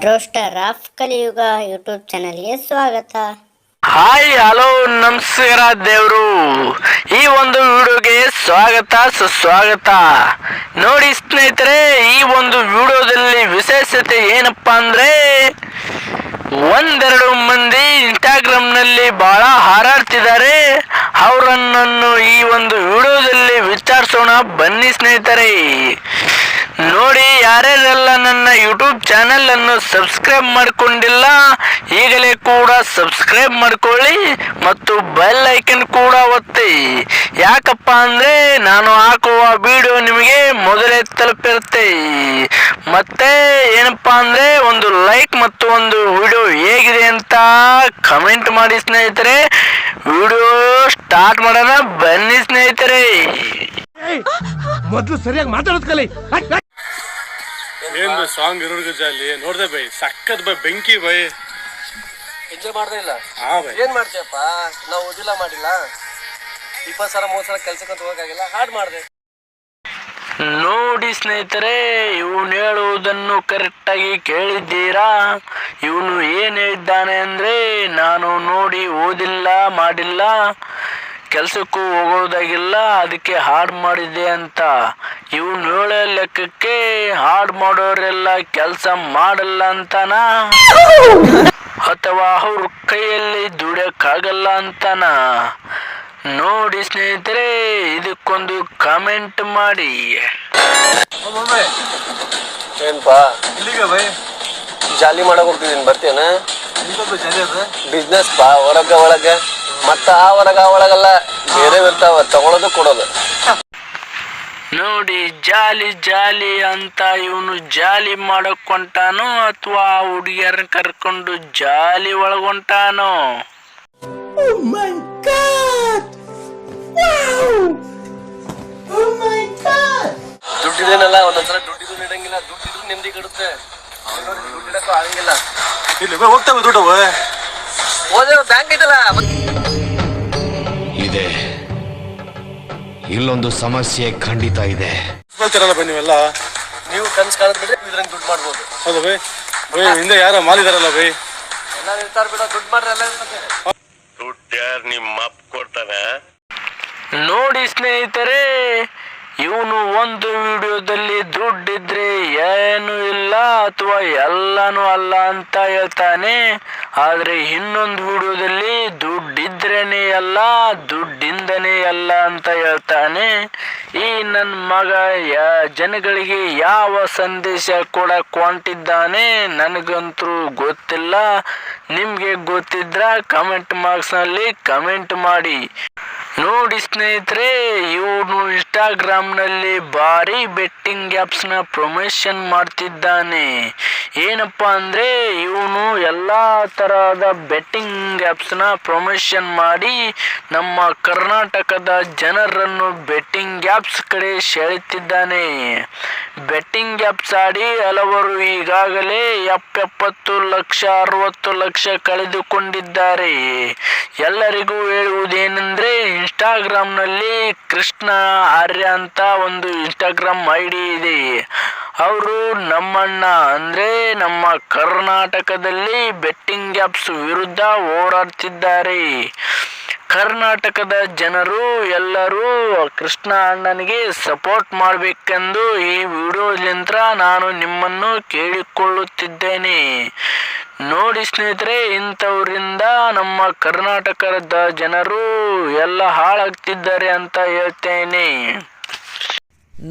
Roster of ಕಲಿಯುಗ YouTube ಚಾನಲ್ಗೆ ಸ್ವಾಗತ. ಹಾಯ್, ಹಲೋ ನಮಸ್ಕಾರ ದೇವ್ರು. ಈ ಒಂದು ವಿಡಿಯೋಗೆ ಸ್ವಾಗತ, ಸುಸ್ವಾಗತ. ನೋಡಿ ಸ್ನೇಹಿತರೆ, ಈ ಒಂದು ವಿಡಿಯೋದಲ್ಲಿ ವಿಶೇಷತೆ ಏನಪ್ಪಾ ಅಂದ್ರೆ, ಒಂದೆರಡು ಮಂದಿ ಇನ್ಸ್ಟಾಗ್ರಾಮ್ನಲ್ಲಿ ಬಹಳ ಹಾರಾಡ್ತಿದ್ದಾರೆ. ಅವರನ್ನು ಈ ಒಂದು ವಿಡಿಯೋದಲ್ಲಿ ವಿಚಾರಿಸೋಣ. ಬನ್ನಿ ಸ್ನೇಹಿತರೆ. ನೋಡಿ, ಯಾರ್ಯಾರೆಲ್ಲ ನನ್ನ ಯೂಟ್ಯೂಬ್ ಚಾನೆಲ್ ಅನ್ನು ಸಬ್ಸ್ಕ್ರೈಬ್ ಮಾಡಿಕೊಂಡಿಲ್ಲ, ಈಗಲೇ ಕೂಡ ಸಬ್ಸ್ಕ್ರೈಬ್ ಮಾಡ್ಕೊಳ್ಳಿ ಮತ್ತು ಬೆಲ್ ಐಕನ್ ಕೂಡ ಒತ್ತಿ. ಯಾಕಪ್ಪ ಅಂದ್ರೆ ನಾನು ಹಾಕುವ ವಿಡಿಯೋ ನಿಮಗೆ ಮೊದಲೇ ತಲುಪಿರುತ್ತೆ. ಮತ್ತೆ ಏನಪ್ಪಾ ಅಂದ್ರೆ ಒಂದು ಲೈಕ್ ಮತ್ತು ಒಂದು ವಿಡಿಯೋ ಹೇಗಿದೆ ಅಂತ ಕಮೆಂಟ್ ಮಾಡಿ ಸ್ನೇಹಿತರೆ. ವಿಡಿಯೋ ಸ್ಟಾರ್ಟ್ ಮಾಡೋಣ, ಬನ್ನಿ ಸ್ನೇಹಿತರೆ. ಮೊದ್ಲು ಸರಿಯಾಗಿ ಮಾತಾಡೋದ್ ಕಲಿ. ಏನ್ ಸಾಂಗ್ ಇರೋರ್ಗ ಜಾಲಿ ನೋಡ್ದೆ ಬೈ ಸಕ್ಕತ್ ಬೈ ಬೆಂಕಿ ಬೈ. ಎಂಜಾಯ್ ಮಾಡ್ದೆ ಇಲ್ಲ? ಹಾ ಬೈ. ಏನ್ ಮಾಡ್ತೀಯಪ್ಪ? ನಾವು ಓದಿಲ್ಲ ಮಾಡಿಲ್ಲ. ಇಪ್ಪತ್ ಸಲ ಮೂವತ್ತು ಸಲ ಕೆಲ್ಸಕ್ಕೆ ಅಂತ ಹೋಗಕ್ಕಾಗಿಲ್ಲ ಹಾಡ್ ಮಾಡ್ದೆ. ನೋಡಿ ಸ್ನೇಹಿತರೆ ಇವನು ಹೇಳುವುದನ್ನು ಕರೆಕ್ಟಾಗಿ ಕೇಳಿದ್ದೀರಾ? ಇವನು ಏನು ಹೇಳಿದ್ದಾನೆ ಅಂದರೆ ನಾನು ನೋಡಿ ಓದಿಲ್ಲ ಮಾಡಿಲ್ಲ. ಕೆಲಸಕ್ಕೂ ಹೋಗೋದಾಗಿಲ್ಲ ಅದಕ್ಕೆ ಹಾಡು ಮಾಡಿದೆ ಅಂತ. ಇವನು ಹೇಳೋ ಲೆಕ್ಕಕ್ಕೆ ಹಾಡು ಮಾಡೋರೆಲ್ಲ ಕೆಲಸ ಮಾಡಲ್ಲ ಅಂತನಾ? ಅಥವಾ ಅವ್ರ ಕೈಯಲ್ಲಿ ದುಡಿಯೋಕ್ಕಾಗಲ್ಲ ಅಂತನ? ನೋಡಿ ಸ್ನೇಹಿತರೆ ಇದಕ್ಕೊಂದು ಕಾಮೆಂಟ್ ಮಾಡಿ. ಏನ್ಪಾ ಇಲ್ಲಿಗ ಬೈ? ಜಾಲಿ ಮಾಡಕ್ ಹೋಗ್ತಿದ್ದೀನಿ ಬರ್ತೀನಿ ಬಿಸ್ನೆಸ್ ಪಾ ಹೊರಗ ಒಳಗ? ಮತ್ತ ಆ ಹೊರಗ ಆ ಒಳಗಲ್ಲ ಬೇರೆ ಇರ್ತಾವ ತಗೊಳದು ಕೊಡೋದು. ನೋಡಿ ಜಾಲಿ ಜಾಲಿ ಅಂತ ಇವನು ಜಾಲಿ ಮಾಡಕ್ ಹೊಂಟಾನೋ ಅಥವಾ ಹುಡುಗಿಯರನ್ನ ಕರ್ಕೊಂಡು ಜಾಲಿ ಒಳಗೊಂಟಾನೋ? ದುಡ್ಡಿದೇನಲ್ಲ ಒಂದೊಂದ್ಸಲ ದುಡ್ಡಿದ್ರು ನೀಡಂಗಿಲ್ಲ ದುಡ್ಡಿದ್ರು ನೆಮ್ಮದಿ ಕೆಡುತ್ತೆ. ದುಡ್ಡಿಡಕ್ಕೂ ಆಗಂಗಿಲ್ಲ. ಇಲ್ಲಿ ಹೋಗ್ತಾವೆ ದುಡ್ಡು ಹೋದ್ರೆ ಬ್ಯಾಂಕ್ ಐತಲ್ಲ ಇದೆ. ಇಲ್ಲೊಂದು ಸಮಸ್ಯೆ ಖಂಡಿತ ಇದೆ. ಹೇಳ್ತಾರಲ್ಲ ಬೈ ನೀವೆಲ್ಲ ನೀವು ಕನ್ಸ್ ಕಾಣದ್ ಬಿಟ್ರೆ ಇದ್ರಂಗ್ ದುಡ್ಡು ಮಾಡ್ಬೋದು. ಹೌದು ಬೈ? ಬೈ ಹಿಂದೆ ಯಾರ ಮಾಲಿದಾರಲ್ಲ ಬೈ? ಎಲ್ಲ ಇರ್ತಾರ ಬಿಡ ದುಡ್ಡು ಮಾಡ್ರೆ ಎಲ್ಲ ಇರ್ತದೆ ನೋಡಿ ಸ್ನೇಹಿತರೆ. ಇವನು ಒಂದು ವಿಡಿಯೋದಲ್ಲಿ ದುಡ್ಡಿದ್ರೆ ಏನು ಇಲ್ಲ ಅಥವಾ ಎಲ್ಲನೂ ಅಲ್ಲ ಅಂತ ಹೇಳ್ತಾನೆ. ಆದರೆ ಇನ್ನೊಂದು ವಿಡಿಯೋದಲ್ಲಿ ದುಡ್ಡಿದ್ರೇನೆ ಅಲ್ಲ, ದುಡ್ಡಿಂದನೇ ಅಲ್ಲ ಅಂತ ಹೇಳ್ತಾನೆ. ಈ ನನ್ನ ಮಗ ಯಾ, ಜನಗಳಿಗೆ ಯಾವ ಸಂದೇಶ ಕೂಡ ಹೊಂಟಿದ್ದಾನೆ ನನಗಂತೂ ಗೊತ್ತಿಲ್ಲ. ನಿಮಗೆ ಗೊತ್ತಿದ್ರ ಕಮೆಂಟ್ ಬಾಕ್ಸ್ನಲ್ಲಿ ಕಮೆಂಟ್ ಮಾಡಿ. ನೋಡಿ ಸ್ನೇಹಿತರೆ, ಇವನು ಇನ್ಸ್ಟಾಗ್ರಾಮ್ನಲ್ಲಿ ಭಾರಿ ಬೆಟ್ಟಿಂಗ್ ಆ್ಯಪ್ಸ್ನ ಪ್ರೊಮೋಷನ್ ಮಾಡ್ತಿದ್ದಾನೆ. ಏನಪ್ಪ ಅಂದ್ರೆ ಇವನು ಎಲ್ಲಾ ತರಹದ ಬೆಟ್ಟಿಂಗ್ನ ಪ್ರಮೋಷನ್ ಮಾಡಿ ನಮ್ಮ ಕರ್ನಾಟಕದ ಜನರನ್ನು ಬೆಟ್ಟಿಂಗ್ ಆ್ಯಪ್ಸ್ ಕಡೆ ಸೆಳೆಯುತ್ತಿದ್ದಾನೆ ಬೆಟ್ಟಿಂಗ್ ಆ್ಯಪ್ಸ್ ಆಡಿ ಹಲವರು ಈಗಾಗಲೇ ಎಪ್ಪೆಪ್ಪತ್ತು ಲಕ್ಷ, ಅರವತ್ತು ಲಕ್ಷ ಕಳೆದುಕೊಂಡಿದ್ದಾರೆ. ಎಲ್ಲರಿಗೂ ಹೇಳುವುದೇನೆಂದರೆ ಇನ್ಸ್ಟಾಗ್ರಾಮ್ನಲ್ಲಿ ಕೃಷ್ಣ ಆರ್ಯ ಅಂತ ಒಂದು ಇನ್ಸ್ಟಾಗ್ರಾಮ್ ಐ ಡಿ ಇದೆ. ಅವರು ನಮ್ಮಣ್ಣ, ಅಂದರೆ ನಮ್ಮ ಕರ್ನಾಟಕದಲ್ಲಿ ಬೆಟ್ಟಿಂಗ್ ಆ್ಯಪ್ಸ್ ವಿರುದ್ಧ ಹೋರಾಡ್ತಿದ್ದಾರೆ. ಕರ್ನಾಟಕದ ಜನರು ಎಲ್ಲರೂ ಕೃಷ್ಣ ಅಣ್ಣನಿಗೆ ಸಪೋರ್ಟ್ ಮಾಡಬೇಕೆಂದು ಈ ವಿಡಿಯೋಲಿಂದ ನಾನು ನಿಮ್ಮನ್ನು ಕೇಳಿಕೊಳ್ಳುತ್ತಿದ್ದೇನೆ. ನೋಡಿ ಸ್ನೇಹಿತರೆ, ಇಂಥವರಿಂದ ನಮ್ಮ ಕರ್ನಾಟಕದ ಜನರು ಎಲ್ಲ ಹಾಳಾಗ್ತಿದ್ದಾರೆ ಅಂತ ಹೇಳ್ತೇನೆ.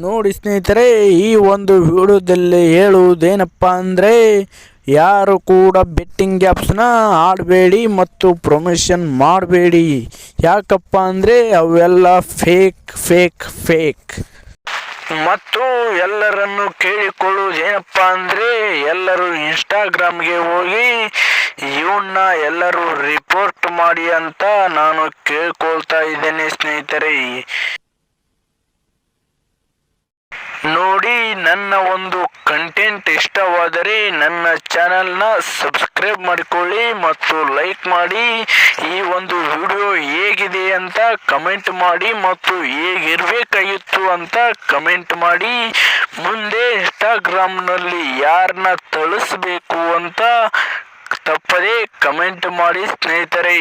ನೋಡಿ ಸ್ನೇಹಿತರೆ, ಈ ಒಂದು ವಿಡಿಯೋದಲ್ಲಿ ಹೇಳುವುದೇನಪ್ಪ ಅಂದರೆ, ಯಾರು ಕೂಡ ಬೆಟ್ಟಿಂಗ್ ಆ್ಯಪ್ಸ್ನ ಆಡಬೇಡಿ ಮತ್ತು ಪ್ರಮೋಷನ್ ಮಾಡಬೇಡಿ. ಯಾಕಪ್ಪ ಅಂದರೆ, ಅವೆಲ್ಲ ಫೇಕ್ ಫೇಕ್ ಫೇಕ್ ಮತ್ತು ಎಲ್ಲರನ್ನು ಕೇಳಿಕೊಳ್ಳುವುದೇನಪ್ಪ ಅಂದರೆ, ಎಲ್ಲರೂ ಇನ್ಸ್ಟಾಗ್ರಾಮ್ಗೆ ಹೋಗಿ ಇವನ್ನ ಎಲ್ಲರೂ ರಿಪೋರ್ಟ್ ಮಾಡಿ ಅಂತ ನಾನು ಕೇಳ್ಕೊಳ್ತಾ ಇದ್ದೇನೆ ಸ್ನೇಹಿತರೆ. ನೋಡಿ ನನ್ನ ಒಂದು ಕಂಟೆಂಟ್ ಇಷ್ಟವಾದರೆ ನನ್ನ ಚಾನಲ್ನ ಸಬ್ಸ್ಕ್ರೈಬ್ ಮಾಡಿಕೊಳ್ಳಿ ಮತ್ತು ಲೈಕ್ ಮಾಡಿ. ಈ ಒಂದು ವಿಡಿಯೋ ಹೇಗಿದೆ ಅಂತ ಕಮೆಂಟ್ ಮಾಡಿ ಮತ್ತು ಹೇಗಿರಬೇಕಾಗಿತ್ತು ಅಂತ ಕಮೆಂಟ್ ಮಾಡಿ. ಮುಂದೆ ಇನ್ಸ್ಟಾಗ್ರಾಮ್ನಲ್ಲಿ ಯಾರನ್ನ ತಳಿಸ್ಬೇಕು ಅಂತ ತಪ್ಪದೇ ಕಮೆಂಟ್ ಮಾಡಿ ಸ್ನೇಹಿತರೆ.